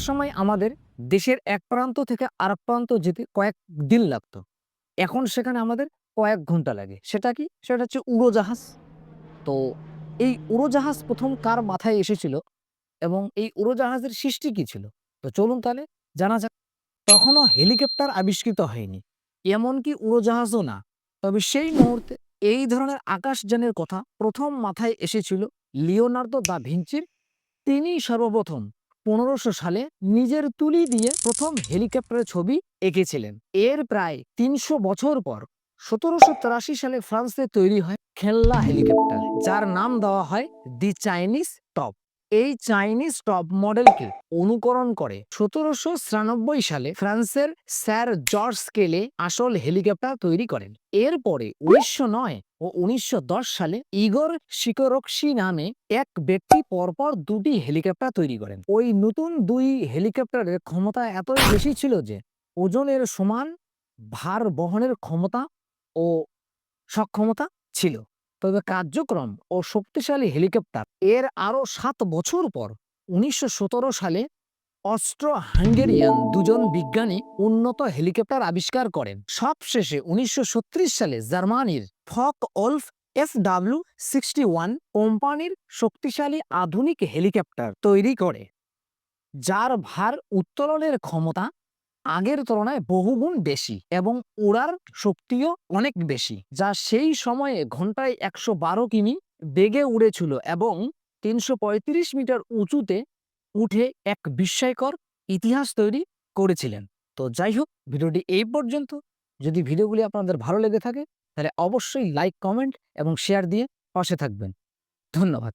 সময় আমাদের দেশের এক প্রান্ত থেকে আর প্রান্ত যেতে কয়েক দিন লাগতো। এখন সেখানে আমাদের কয়েক ঘণ্টা লাগে। সেটা কি? সেটা হচ্ছে উড়োজাহাজ। তো এই উড়োজাহাজ প্রথম কার মাথায় এসেছিল এবং এই উড়োজাহাজের সৃষ্টি কি ছিল? তো চলুন তাহলে জানা যাক। তখনও হেলিকপ্টার আবিষ্কৃত হয়নি। এমনকি উড়োজাহাজও না। তবে সেই মুহূর্তে এই ধরনের আকাশযানের কথা প্রথম মাথায় এসেছিল লিওনার্দো দা ভিঞ্চির। তিনি সর্বপ্রথম পনেরোশো সালে নিজের তুলি দিয়ে প্রথম হেলিকপ্টারের ছবি এঁকেছিলেন। এর প্রায় তিনশো বছর পর সতেরোশো তেরাশি সালে ফ্রান্সে তৈরি হয় খেলনা হেলিকপ্টার, যার নাম দেওয়া হয় দি চাইনিজ এই চাইনিজ টপ মডেলকে অনুকরণ করে সতেরোশো ছিয়ানব্বই সালে ফ্রান্সের স্যার জর্জ স্কেলে আসল হেলিকপ্টার তৈরি করেন। এরপরে উনিশশো নয় ও উনিশশো দশ সালে ইগর শিকরক্সি নামে এক ব্যক্তি পরপর দুটি হেলিকপ্টার তৈরি করেন। ওই নতুন দুই হেলিকপ্টারের ক্ষমতা এতই বেশি ছিল যে ওজনের সমান ভার বহনের ক্ষমতা ও সক্ষমতা ছিল। তবে কার্যক্রম ও শক্তিশালী হেলিকপ্টার এর আরও সাত বছর পর উনিশশো সতেরো সালে অস্ট্রো হাঙ্গেরিয়ান দুজন বিজ্ঞানী উন্নত হেলিকপ্টার আবিষ্কার করেন। সবশেষে উনিশশো সালে জার্মানির Focke Wulf F W sixty one কোম্পানির শক্তিশালী আধুনিক হেলিকপ্টার তৈরি করে, যার ভার উত্তোলনের ক্ষমতা আগের তুলনায় বহুগুণ বেশি এবং উড়ার শক্তিও অনেক বেশি, যা সেই সময়ে ঘন্টায় একশো বারো কিমি বেগে উড়েছিল এবং তিনশো পঁয়ত্রিশ মিটার উঁচুতে উঠে এক বিস্ময়কর ইতিহাস তৈরি করেছিলেন। তো যাই হোক, ভিডিওটি এই পর্যন্ত। যদি ভিডিওগুলি আপনাদের ভালো লেগে থাকে, তাহলে অবশ্যই লাইক, কমেন্ট এবং শেয়ার দিয়ে পাশে থাকবেন। ধন্যবাদ।